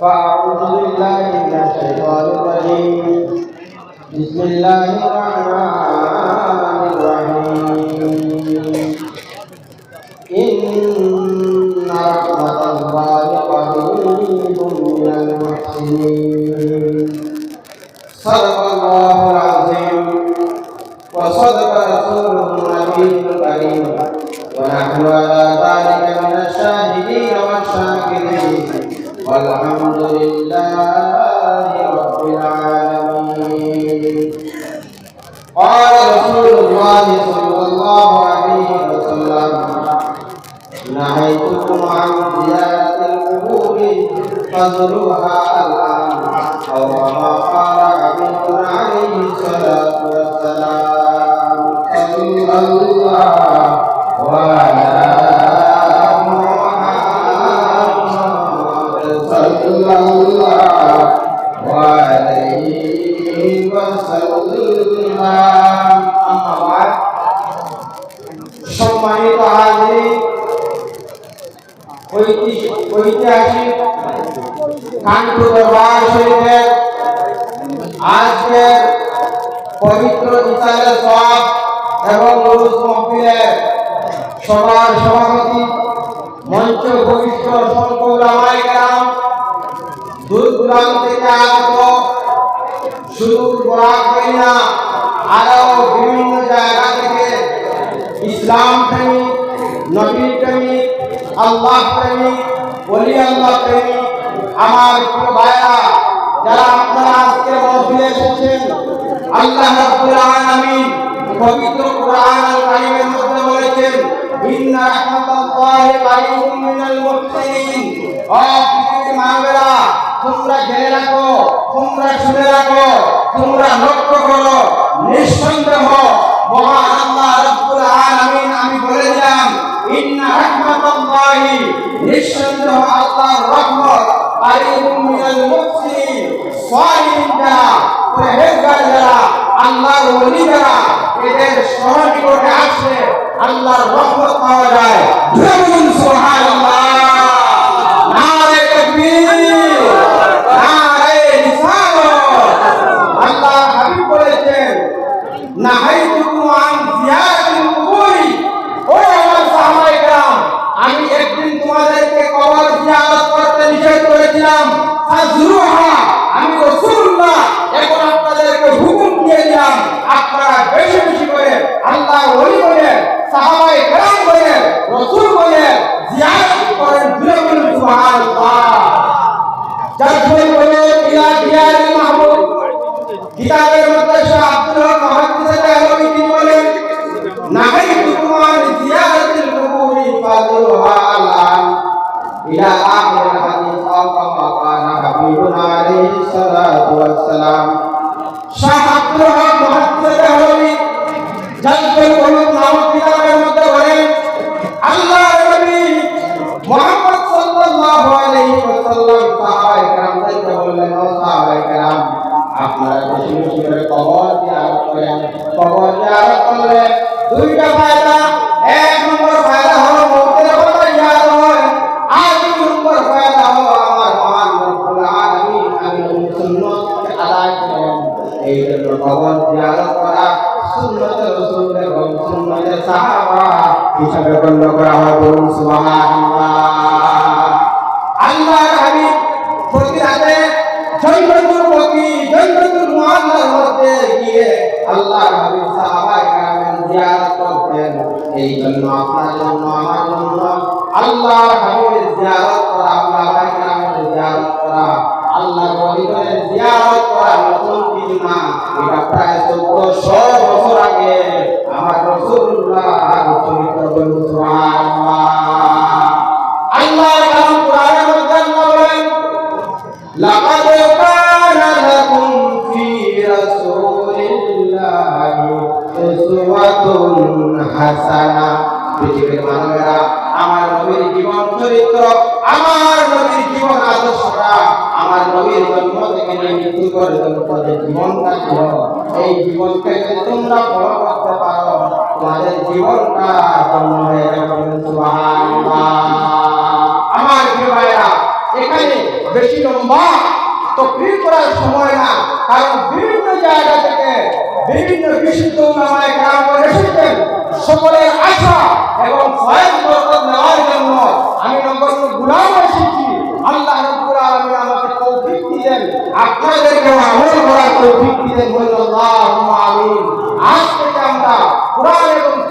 فأعوذ بالله من الشيطان الرجيم بسم الله الرحمن الرحيم إن رحمة الله قريب من المحسنين صدق نهيتكم عن زيارة القبور فزوروها الآن أو كما قال حبيب عليه الصلاة والسلام صلى الله وعلى محمد صلى الله عليه وسلم ঐতিহাসিক কানপুর দরবার শরীফের আজকের পবিত্র ইসালের সব এবং উরুস মহফিলের সবার সভাপতি, মঞ্চ ভবিষ্য অসংখ্য রামায়িকাম দূর দূরান্ত থেকে আগত শুধু বরাক না আরও বিভিন্ন জায়গা থেকে ইসলাম প্রেমী নবী প্রেমী আল্লাহ প্রেমী বলি আল্লাহ প্রেমী আমার ভাইরা, যারা আপনারা আজকে মহফিলে এসেছেন, আল্লাহ রাব্বুল আলামিন পবিত্র কোরআন আল কারীমের মধ্যে বলেছেন, ইন্না রাহমাতাল্লাহি কারীমুম মিনাল মুহসিনিন। ও পৃথিবীর মানবেরা, তোমরা জেনে রাখো, তোমরা শুনে রাখো, তোমরা লক্ষ্য করো, নিঃসন্দেহ মহান আল্লাহ রাব্বুল আলামিন আমি বলে দিলাম ইন্না রাহমাতাল্লাহি নিঃসন্দেহ আল্লাহর রহমত। কারীমুম মিনাল মুহসিনিন সালিহিন যারা পরহেজগার যারা আল্লাহর ওলি যারা এদের সহনিকটে আসলে আল্লাহর রহমত পাওয়া যায়। বলুন সুবহানাল্লাহ। কিতাবের শাহ আব্দুল হক মুহাদ্দিস আলমী তিনি বলেন নাহাইতুকুম আন জিয়ারাতিল কুবুরি ফাদুরুহা আলান ইলা আখির হাদিস আও কামা কানা হাবিবুনা আলাইহি সালাতু ওয়াসসালাম। শাহ আব্দুল হক মুহাদ্দিস আলমী জালকুল উলুম নামক কিতাবের মধ্যে করেন কবর জিয়ারত করলে দুইটা ফায়দা, এক নম্বর ফায়দা হলো মৌতের কথা ইয়াদ হয়। আর দুই নম্বর ফায়দা হলো আমার মহান রব্বুল আলামিন, আমি সুন্নাত আদায় করা হয় বলুন সুবহানাল্লাহ। গিয়ে নবী সাহাবায়ে কেরামের জিয়ারত করতেন। এই জন্য আপনার জন্য, আমার জন্য আল্লাহ নবীর জিয়ারত করা আল্লাহর কেরামের জিয়ারত করা আল্লাহ নবীর জিয়ারত করা নতুন কিছু না। এটা প্রায় চোদ্দশো পৃথিবীর মানবেরা আমার নবীর জীবন চরিত্র, আমার নবীর জীবন আদর্শটা আমার নবীর জন্ম থেকে মৃত্যু পর্যন্ত যে জীবনটা ছিল, এই জীবনকে যদি তোমরা ফলো করতে পারো, তোমাদের জীবনটা ধন্য হয়ে যাবে আমার ভাইরা বেশি লম্বা তকরির করার সময় না, কারণ বিভিন্ন জায়গা থেকে বিভিন্ন বিশুদ্ধ উলামায়ে কেরাম এসেছেন। সকলের আশা এবং ফয়েজ বরকত নেওয়ার জন্য আমি নম্বর গুলাম এসেছি। আল্লাহ রব্বুল আলামিন আমাকে তৌফিক দিলেন। আপনাদেরকে আমল করার তৌফিক দিলেন। বলুন, আল্লাহুম্মা আমিন। আজ থেকে আমরা কোরআন এবং